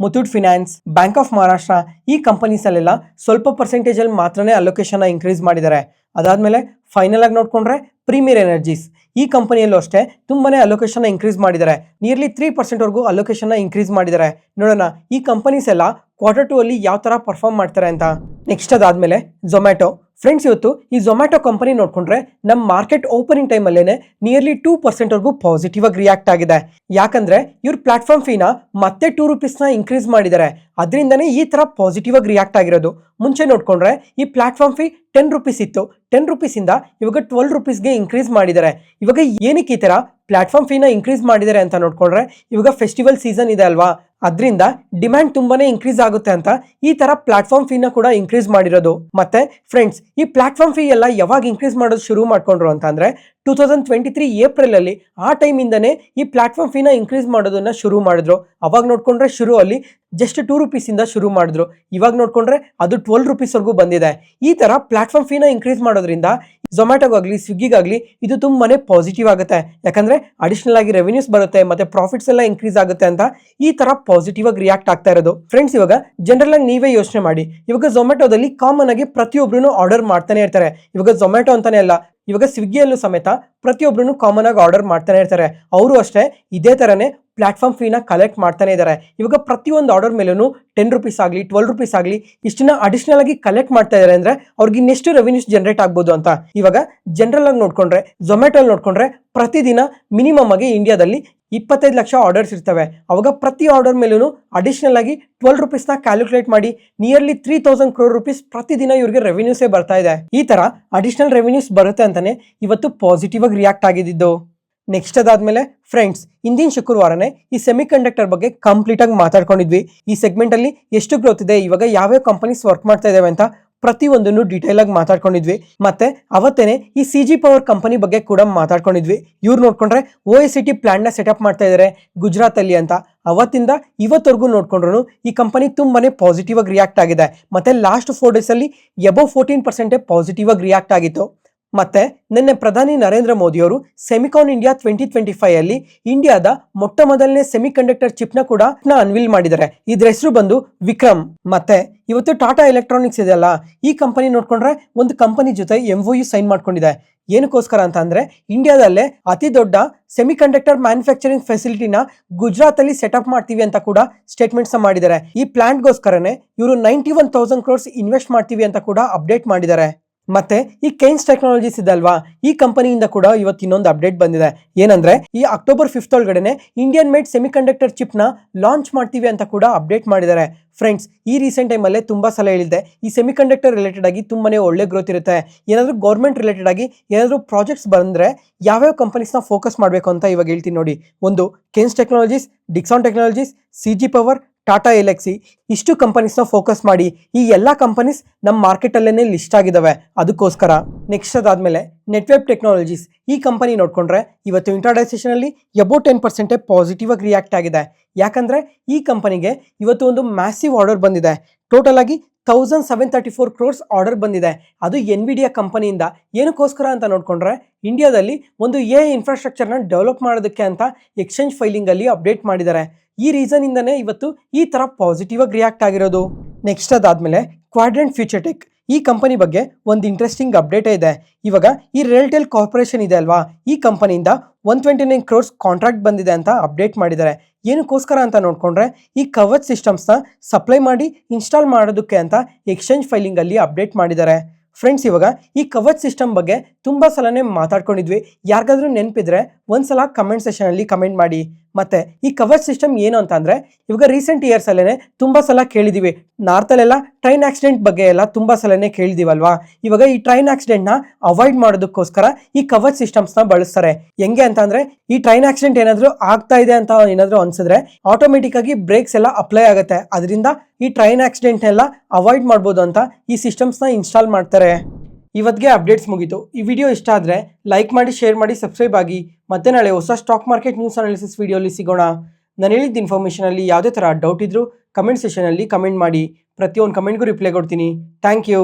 Muthoot finance bank of Maharashtra ಈ ಕಂಪನೀಸ್ ಅಲ್ಲೆಲ್ಲ ಸ್ವಲ್ಪ ಪರ್ಸೆಂಟೇಜಲ್ಲಿ ಮಾತ್ರನೇ ಅಲೋಕೇಶನ್ ಇನ್ಕ್ರೀಸ್ ಮಾಡಿದ್ದಾರೆ. ಅದಾದ್ಮೇಲೆ ಫೈನಲ್ ಆಗಿ ನೋಡಿಕೊಂಡ್ರೆ ಪ್ರೀಮಿಯರ್ ಎನರ್ಜೀಸ್ ಈ ಕಂಪನಿಯಲ್ಲೂ ಅಷ್ಟೇ ತುಂಬಾನೇ ಅಲೋಕೇಶನ್ ಇನ್ಕ್ರೀಸ್ ಮಾಡಿದ್ದಾರೆ. ನಿಯರ್ಲಿ ತ್ರೀ ಪರ್ಸೆಂಟ್ವರೆಗೂ ವರೆಗೂ ಅಲೋಕೇಶನ್ ಇನ್ಕ್ರೀಸ್ ಮಾಡಿದ್ದಾರೆ. ನೋಡೋಣ, ಈ ಕಂಪನೀಸ್ ಎಲ್ಲ ಕ್ವಾರ್ಟರ್ ಟು ಅಲ್ಲಿ ಯಾವ ತರ ಪರ್ಫಾರ್ಮ್ ಮಾಡ್ತಾರೆ ಅಂತ ನೆಕ್ಸ್ಟ್ ಅದಾದಮೇಲೆ ಝೊಮ್ಯಾಟೊ ಫ್ರೆಂಡ್ಸ್ ಇವತ್ತು ಈ ಝೊಮ್ಯಾಟೊ ಕಂಪನಿ ನೋಡ್ಕೊಂಡ್ರೆ ನಮ್ಮ ಮಾರ್ಕೆಟ್ ಓಪನಿಂಗ್ ಟೈಮ್ ಅಲ್ಲೇನೆ ನಿಯರ್ಲಿ ಟೂ ಪರ್ಸೆಂಟ್ವರೆಗೂ ಪಾಸಿಟಿವ್ ಆಗಿ ರಿಯಾಕ್ಟ್ ಆಗಿದೆ. ಯಾಕಂದ್ರೆ ಇವ್ರ ಪ್ಲಾಟ್ಫಾರ್ಮ್ ಫೀನ ಮತ್ತೆ ಟೂ ರುಪೀಸ್ನ ಇನ್ಕ್ರೀಸ್ ಮಾಡಿದ್ದಾರೆ ಅದರಿಂದನೇ ಈ ತರ ಪಾಸಿಟಿವ್ ಆಗಿ ರಿಯಾಕ್ಟ್ ಆಗಿರೋದು. ಮುಂಚೆ ನೋಡ್ಕೊಂಡ್ರೆ ಈ ಪ್ಲಾಟ್ಫಾರ್ಮ್ ಫೀ ಟೆನ್ ರುಪೀಸ್ ಇತ್ತು. ಟೆನ್ ರುಪೀಸಿಂದ ಇವಾಗ ಟ್ವೆಲ್ ರುಪೀಸ್ಗೆ ಇನ್ಕ್ರೀಸ್ ಮಾಡಿದ್ದಾರೆ ಇವಾಗ ಏನಕ್ಕೆ ಈ ತರ ಪ್ಲಾಟ್ಫಾರ್ಮ್ ಫೀನ ಇನ್ಕ್ರೀಸ್ ಮಾಡಿದ್ದಾರೆ ಅಂತ ನೋಡ್ಕೊಂಡ್ರೆ ಇವಾಗ ಫೆಸ್ಟಿವಲ್ ಸೀಸನ್ ಇದೆ ಅಲ್ವಾ? ಅದರಿಂದ ಡಿಮ್ಯಾಂಡ್ ತುಂಬಾನೇ ಇನ್ಕ್ರೀಸ್ ಆಗುತ್ತೆ ಅಂತ ಈ ತರ ಪ್ಲಾಟ್ಫಾರ್ಮ್ ಫೀನ ಕೂಡ ಇನ್ಕ್ರೀಸ್ ಮಾಡಿರೋದು. ಮತ್ತೆ ಫ್ರೆಂಡ್ಸ್ ಈ ಪ್ಲಾಟ್ಫಾರ್ಮ್ ಫೀ ಎಲ್ಲ ಯಾವಾಗ ಇನ್ಕ್ರೀಸ್ ಮಾಡೋದು ಶುರು ಮಾಡ್ಕೊಂಡ್ರು ಅಂತಂದ್ರೆ two thousand twenty three April ಅಲ್ಲಿ ಆ ಟೈಮಿಂದನೇ ಈ ಪ್ಲಾಟ್ಫಾರ್ಮ್ ಫೀನ ಇನ್ಕ್ರೀಸ್ ಮಾಡೋದನ್ನ ಶುರು ಮಾಡಿದ್ರು. ಅವಾಗ ನೋಡ್ಕೊಂಡ್ರೆ ಶುರು ಅಲ್ಲಿ ಜಸ್ಟ್ ಟೂ ರುಪೀಸಿಂದ ಶುರು ಮಾಡಿದ್ರು. ಇವಾಗ ನೋಡ್ಕೊಂಡ್ರೆ ಅದು ಟ್ವೆಲ್ ರುಪೀಸ್ವರೆಗೂ ಬಂದಿದೆ. ಈ ತರ ಪ್ಲಾಟ್ಫಾರ್ಮ್ ಫೀನ ಇನ್ಕ್ರೀಸ್ ಮಾಡೋದ್ರಿಂದ ಝೊಮ್ಯಾಟೋಗಾಗಲಿ ಸ್ವಿಗ್ಗಿಗಾಗ್ಲಿ ಇದು ತುಂಬಾನೇ ಪಾಸಿಟಿವ್ ಆಗುತ್ತೆ. ಯಾಕಂದ್ರೆ ಅಡಿಷನಲ್ ಆಗಿ ರೆವೆನ್ಯೂಸ್ ಬರುತ್ತೆ, ಮತ್ತೆ ಪ್ರಾಫಿಟ್ಸ್ ಎಲ್ಲ ಇನ್ಕ್ರೀಸ್ ಆಗುತ್ತೆ ಅಂತ ಈ ತರ ಪಾಸಿಟಿವ್ ಆಗಿ ರಿಯಾಕ್ಟ್ ಆಗ್ತಾ ಇರೋದು. ಫ್ರೆಂಡ್ಸ್ ಇವಾಗ ಜನರಲ್ ಆಗಿ ನೀವೇ ಯೋಚನೆ ಮಾಡಿ. ಇವಾಗ ಝೊಮ್ಯಾಟೋದಲ್ಲಿ ಕಾಮನ್ ಆಗಿ ಪ್ರತಿಯೊಬ್ಬರೂ ಆರ್ಡರ್ ಮಾಡ್ತಾನೆ ಇರ್ತಾರೆ. ಇವಾಗ ಝೊಮ್ಯಾಟೊ ಅಂತಾನೆ ಅಲ್ಲ ಇವಾಗ ಸ್ವಿಗ್ಗಿಯಲ್ಲೂ ಸಮೇತ ಪ್ರತಿಯೊಬ್ಬರೂ ಕಾಮನ್ ಆಗಿ ಆರ್ಡರ್ ಮಾಡ್ತಾನೆ ಇರ್ತಾರೆ. ಅವರು ಅಷ್ಟೇ ಇದೇ ತರನೇ ಪ್ಲಾಟ್ಫಾರ್ಮ್ ಫೀನ ಕಲೆಕ್ಟ್ ಮಾಡ್ತಾನೆ ಇದ್ದಾರೆ. ಇವಾಗ ಪ್ರತಿಯೊಂದು ಆರ್ಡರ್ ಮೇಲೂ ಟೆನ್ ರುಪೀಸ್ ಆಗಲಿ ಟ್ವೆಲ್ ರುಪೀಸ್ ಆಗಲಿ ಇಷ್ಟನ್ನ ಅಡಿಷನಲ್ ಆಗಿ ಕಲೆಕ್ಟ್ ಮಾಡ್ತಾ ಇದ್ದಾರೆ ಅಂದ್ರೆ ಅವ್ರಿಗೆ ಇನ್ನೆಷ್ಟು ರೆವಿನ್ಯೂಸ್ ಜನರೇಟ್ ಆಗ್ಬೋದು ಅಂತ. ಇವಾಗ ಜನರಲ್ ಆಗಿ ನೋಡ್ಕೊಂಡ್ರೆ ಅಲ್ಲಿ ನೋಡ್ಕೊಂಡ್ರೆ ಪ್ರತಿದಿನ ಮಿನಿಮಮ್ ಆಗಿ ಇಂಡಿಯಾದಲ್ಲಿ ಇಪ್ಪತ್ತೈದು ಲಕ್ಷ ಆರ್ಡರ್ಸ್ ಇರ್ತವೆ. ಅವಾಗ ಪ್ರತಿ ಆರ್ಡರ್ ಮೇಲೂ ಅಡಿಷನಲ್ ಆಗಿ ಟ್ವೆಲ್ ರುಪೀಸ್ನ ಕ್ಯಾಲ್ಕುಲೇಟ್ ಮಾಡಿ nearly three thousand crore rupees ಪ್ರತಿದಿನ ಇವ್ರಿಗೆ ರೆವಿನ್ಯೂಸೇ ಬರ್ತಾ ಇದೆ. ಈ ತರ ಅಡಿಷನಲ್ ರೆವಿನ್ಯೂಸ್ ಬರುತ್ತೆ ಅಂತಲೇ ಇವತ್ತು ಪಾಸಿಟಿವ್ ಆಗಿ ರಿಯಾಕ್ಟ್ ಆಗಿದ್ದು. ನೆಕ್ಸ್ಟ್ ಅದಾದ್ಮೇಲೆ ಫ್ರೆಂಡ್ಸ್ ಇಂದಿನ ಶುಕ್ರವಾರನೇ ಈ ಸೆಮಿ ಕಂಡಕ್ಟರ್ ಬಗ್ಗೆ ಕಂಪ್ಲೀಟ್ ಆಗಿ ಮಾತಾಡ್ಕೊಂಡಿದ್ವಿ. ಈ ಸೆಗ್ಮೆಂಟ್ ಅಲ್ಲಿ ಎಷ್ಟು ಗ್ರೋತ್ ಇದೆ, ಇವಾಗ ಯಾವ್ಯಾವ ಕಂಪನೀಸ್ ವರ್ಕ್ ಮಾಡ್ತಾ ಇದ್ದಾವೆ ಅಂತ ಪ್ರತಿಯೊಂದನ್ನು ಡೀಟೇಲ್ ಆಗಿ ಮಾತಾಡ್ಕೊಂಡಿದ್ವಿ. ಮತ್ತೆ ಅವತ್ತೇನೆ ಈ ಸಿ ಜಿ ಪವರ್ ಕಂಪನಿ ಬಗ್ಗೆ ಕೂಡ ಮಾತಾಡ್ಕೊಂಡಿದ್ವಿ. ಇವ್ರು ನೋಡ್ಕೊಂಡ್ರೆ ಓ ಎಸ್ ಸಿ ಟಿ ಪ್ಲಾಂಟ್ನ ಸೆಟಪ್ ಮಾಡ್ತಾ ಇದ್ದಾರೆ ಗುಜರಾತ್ ಅಲ್ಲಿ ಅಂತ. ಅವತ್ತಿಂದ ಇವತ್ತವರೆಗೂ ನೋಡ್ಕೊಂಡ್ರು ಈ ಕಂಪನಿ ತುಂಬಾನೇ ಪಾಸಿಟಿವ್ ಆಗಿ ರಿಯಾಕ್ಟ್ ಆಗಿದೆ. ಮತ್ತೆ ಲಾಸ್ಟ್ ಫೋರ್ ಡೇಸ್ ಅಲ್ಲಿ ಎಬೋ ಫೋರ್ಟೀನ್ ಪರ್ಸೆಂಟೇ ಪಾಸಿಟಿವ್ ಆಗಿ ರಿಯಾಕ್ಟ್ ಆಗಿತ್ತು. ಮತ್ತೆ ನಿನ್ನೆ ಪ್ರಧಾನಿ ನರೇಂದ್ರ ಮೋದಿಯವರು Semicon India twenty twenty five ಅಲ್ಲಿ ಇಂಡಿಯಾದ ಮೊಟ್ಟ ಮೊದಲನೇ ಸೆಮಿ ಕಂಡಕ್ಟರ್ ಚಿಪ್ನ ಕೂಡ ಅನ್ವಿಲ್ ಮಾಡಿದ್ದಾರೆ. ಇದ್ರ ಹೆಸರು ಬಂದು ವಿಕ್ರಮ್. ಮತ್ತೆ ಇವತ್ತು ಟಾಟಾ ಎಲೆಕ್ಟ್ರಾನಿಕ್ಸ್ ಇದೆಯಲ್ಲ ಈ ಕಂಪನಿ ನೋಡ್ಕೊಂಡ್ರೆ ಒಂದು ಕಂಪನಿ ಜೊತೆ ಎಂ ಯು ಸೈನ್ ಮಾಡ್ಕೊಂಡಿದೆ. ಏನಕ್ಕೋಸ್ಕರ ಅಂತ ಅಂದ್ರೆ ಇಂಡಿಯಾದಲ್ಲೇ ಅತಿ ದೊಡ್ಡ ಸೆಮಿ ಕಂಡಕ್ಟರ್ ಮ್ಯಾನುಫ್ಯಾಕ್ಚರಿಂಗ್ ಫೆಸಿಲಿಟಿನ ಗುಜರಾತ್ ಅಲ್ಲಿ ಸೆಟಪ್ ಮಾಡ್ತೀವಿ ಅಂತ ಕೂಡ ಸ್ಟೇಟ್ಮೆಂಟ್ಸ್ ಮಾಡಿದ್ದಾರೆ. ಈ ಪ್ಲಾಂಟ್ಗೋಸ್ಕರನೇ ಇವರು ninety one thousand crores invest ಮಾಡ್ತೀವಿ ಅಂತ ಕೂಡ ಅಪ್ಡೇಟ್ ಮಾಡಿದ್ದಾರೆ. ಮತ್ತೆ ಈ ಕೈನ್ಸ್ ಟೆಕ್ನಾಲಜೀಸ್ ಇದೆ ಅಲ್ವಾ ಈ ಕಂಪನಿಯಿಂದ ಕೂಡ ಇವತ್ತು ಇನ್ನೊಂದು ಅಪ್ಡೇಟ್ ಬಂದಿದೆ. ಏನಂದ್ರೆ, ಈ ಅಕ್ಟೋಬರ್ ಫಿಫ್ತ್ ಒಳಗಡೆನೆ ಇಂಡಿಯನ್ ಮೇಡ್ ಸೆಮಿಕಂಡಕ್ಟರ್ ಚಿಪ್ನ ಲಾಂಚ್ ಮಾಡ್ತೀವಿ ಅಂತ ಕೂಡ ಅಪ್ಡೇಟ್ ಮಾಡಿದ್ದಾರೆ. ಫ್ರೆಂಡ್ಸ್ ಈ ರೀಸೆಂಟ್ ಟೈಮಲ್ಲೇ ತುಂಬಾ ಸಲ ಹೇಳಿದೆ ಈ ಸೆಮಿಕಂಡಕ್ಟರ್ ರಿಲೇಟೆಡ್ ಆಗಿ ತುಂಬಾನೇ ಒಳ್ಳೆ ಗ್ರೋತ್ ಇರುತ್ತೆ. ಏನಾದರೂ ಗೌರ್ಮೆಂಟ್ ರಿಲೇಟೆಡ್ ಆಗಿ ಏನಾದರೂ ಪ್ರಾಜೆಕ್ಟ್ಸ್ ಬಂದ್ರೆ ಯಾವ್ಯಾವ ಕಂಪನೀಸ್ನ ಫೋಕಸ್ ಮಾಡಬೇಕು ಅಂತ ಇವಾಗ ಹೇಳ್ತೀನಿ ನೋಡಿ. ಒಂದು Kaynes technologies Dixon technologies C G power Tata Elxsi ಇಷ್ಟು ಕಂಪನೀಸ್ನ ಫೋಕಸ್ ಮಾಡಿ ಈ ಎಲ್ಲ ಕಂಪನೀಸ್ ನಮ್ಮ ಮಾರ್ಕೆಟಲ್ಲೇ ಲಿಸ್ಟ್ ಆಗಿದ್ದಾವೆ ಅದಕ್ಕೋಸ್ಕರ ನೆಕ್ಸ್ಟ್ ಅದಾದಮೇಲೆ ನೆಟ್ವೆಬ್ ಟೆಕ್ನಾಲಜೀಸ್ ಈ ಕಂಪನಿ ನೋಡಿಕೊಂಡ್ರೆ ಇವತ್ತು ಇಂಟ್ರಾಡೈಸೇಷನಲ್ಲಿ ಎಬೋ ಟೆನ್ ಪರ್ಸೆಂಟೇ ಪಾಸಿಟಿವ್ ಆಗಿ ರಿಯಾಕ್ಟ್ ಆಗಿದೆ. ಯಾಕಂದರೆ ಈ ಕಂಪನಿಗೆ ಇವತ್ತು ಒಂದು ಮ್ಯಾಸಿವ್ ಆರ್ಡರ್ ಬಂದಿದೆ. ಟೋಟಲ್ ಆಗಿ thousand seven thirty four crores order ಬಂದಿದೆ. ಅದು ಎನ್ ವಿ ಡಿಯ ಕಂಪನಿಯಿಂದ ಏನಕ್ಕೋಸ್ಕರ ಅಂತ ನೋಡಿಕೊಂಡ್ರೆ ಇಂಡಿಯಾದಲ್ಲಿ ಒಂದು ಎ ಇನ್ಫ್ರಾಸ್ಟ್ರಕ್ಚರ್ನ ಡೆವಲಪ್ ಮಾಡೋದಕ್ಕೆ ಅಂತ ಎಕ್ಸ್ಚೇಂಜ್ ಫೈಲಿಂಗಲ್ಲಿ ಅಪ್ಡೇಟ್ ಮಾಡಿದ್ದಾರೆ. ಈ ರೀಸನ್ ಇಂದನೇ ಇವತ್ತು ಈ ತರ ಪಾಸಿಟಿವ್ ಆಗಿ ರಿಯಾಕ್ಟ್ ಆಗಿರೋದು. ನೆಕ್ಸ್ಟ್ ಅದಾದ್ಮೇಲೆ ಕ್ವಾಡ್ರೆಂಟ್ ಫ್ಯೂಚರ್ ಟೆಕ್ ಈ ಕಂಪನಿ ಬಗ್ಗೆ ಒಂದು ಇಂಟ್ರೆಸ್ಟಿಂಗ್ ಅಪ್ಡೇಟ್ ಇದೆ. ಇವಾಗ ಈ ರೇಲ್ಟೆಲ್ ಕಾರ್ಪೊರೇಷನ್ ಇದೆ ಅಲ್ವಾ? ಈ ಕಂಪನಿಯಿಂದ one twenty nine crores contract ಬಂದಿದೆ ಅಂತ ಅಪ್ಡೇಟ್ ಮಾಡಿದ್ದಾರೆ. ಏನಕ್ಕೋಸ್ಕರ ಅಂತ ನೋಡ್ಕೊಂಡ್ರೆ, ಈ ಕವಚ್ ಸಿಸ್ಟಮ್ಸ್ನ ಸಪ್ಲೈ ಮಾಡಿ ಇನ್ಸ್ಟಾಲ್ ಮಾಡೋದಕ್ಕೆ ಅಂತ ಎಕ್ಸ್ಚೇಂಜ್ ಫೈಲಿಂಗಲ್ಲಿ ಅಪ್ಡೇಟ್ ಮಾಡಿದ್ದಾರೆ. ಫ್ರೆಂಡ್ಸ್ ಇವಾಗ ಈ ಕವಚ್ ಸಿಸ್ಟಮ್ ಬಗ್ಗೆ ತುಂಬ ಸಲನೇ ಮಾತಾಡ್ಕೊಂಡಿದ್ವಿ. ಯಾರಿಗಾದ್ರೂ ನೆನಪಿದ್ರೆ ಒಂದ್ಸಲ ಕಮೆಂಟ್ ಸೆಷನ್ ಅಲ್ಲಿ ಕಮೆಂಟ್ ಮಾಡಿ. ಮತ್ತೆ ಈ ಕವರ್ ಸಿಸ್ಟಮ್ ಏನು ಅಂತ ಅಂದ್ರೆ ಇವಾಗ ರೀಸೆಂಟ್ ಇಯರ್ಸ್ ಅಲ್ಲೇನೆ ತುಂಬಾ ಸಲ ಕೇಳಿದೀವಿ. ನಾರ್ತಲ್ಲೆಲ್ಲ ಟ್ರೈನ್ ಆಕ್ಸಿಡೆಂಟ್ ಬಗ್ಗೆ ಎಲ್ಲ ತುಂಬಾ ಸಲನೇ ಕೇಳಿದೀವಲ್ವಾ? ಇವಾಗ ಈ ಟ್ರೈನ್ ಆಕ್ಸಿಡೆಂಟ್ನ ಅವಾಯ್ಡ್ ಮಾಡೋದಕ್ಕೋಸ್ಕರ ಈ ಕವರ್ ಸಿಸ್ಟಮ್ಸ್ನ ಬಳಸ್ತಾರೆ. ಹೆಂಗೆ ಅಂತ ಅಂದ್ರೆ ಈ ಟ್ರೈನ್ ಆಕ್ಸಿಡೆಂಟ್ ಏನಾದ್ರು ಆಗ್ತಾ ಇದೆ ಅಂತ ಏನಾದ್ರು ಅನ್ಸಿದ್ರೆ ಆಟೋಮೆಟಿಕ್ ಆಗಿ ಬ್ರೇಕ್ಸ್ ಎಲ್ಲ ಅಪ್ಲೈ ಆಗುತ್ತೆ. ಅದರಿಂದ ಈ ಟ್ರೈನ್ ಆಕ್ಸಿಡೆಂಟ್ ಎಲ್ಲ ಅವಾಯ್ಡ್ ಮಾಡ್ಬೋದು ಅಂತ ಈ ಸಿಸ್ಟಮ್ಸ್ನ ಇನ್ಸ್ಟಾಲ್ ಮಾಡ್ತಾರೆ. ಇವತ್ತಿಗೆ ಅಪ್ಡೇಟ್ಸ್ ಮುಗೀತು. ಈ ವಿಡಿಯೋ ಇಷ್ಟ ಆದರೆ ಲೈಕ್ ಮಾಡಿ ಶೇರ್ ಮಾಡಿ ಸಬ್ಸ್ಕ್ರೈಬ್ ಆಗಿ. ಮತ್ತೆ ನಾಳೆ ಹೊಸ ಸ್ಟಾಕ್ ಮಾರ್ಕೆಟ್ ನ್ಯೂಸ್ ಅನಾಲಿಸಿಸ್ ವಿಡಿಯೋಲಿ ಸಿಗೋಣ. ನಾನು ಹೇಳಿದ್ದ ಇನ್ಫಾರ್ಮೇಷನಲ್ಲಿ ಯಾವುದೇ ಥರ ಡೌಟ್ ಇದ್ದರೂ ಕಮೆಂಟ್ ಸೆಷನಲ್ಲಿ ಕಮೆಂಟ್ ಮಾಡಿ. ಪ್ರತಿಯೊಂದು ಕಮೆಂಟ್ಗೂ ರಿಪ್ಲೈ ಕೊಡ್ತೀನಿ. Thank you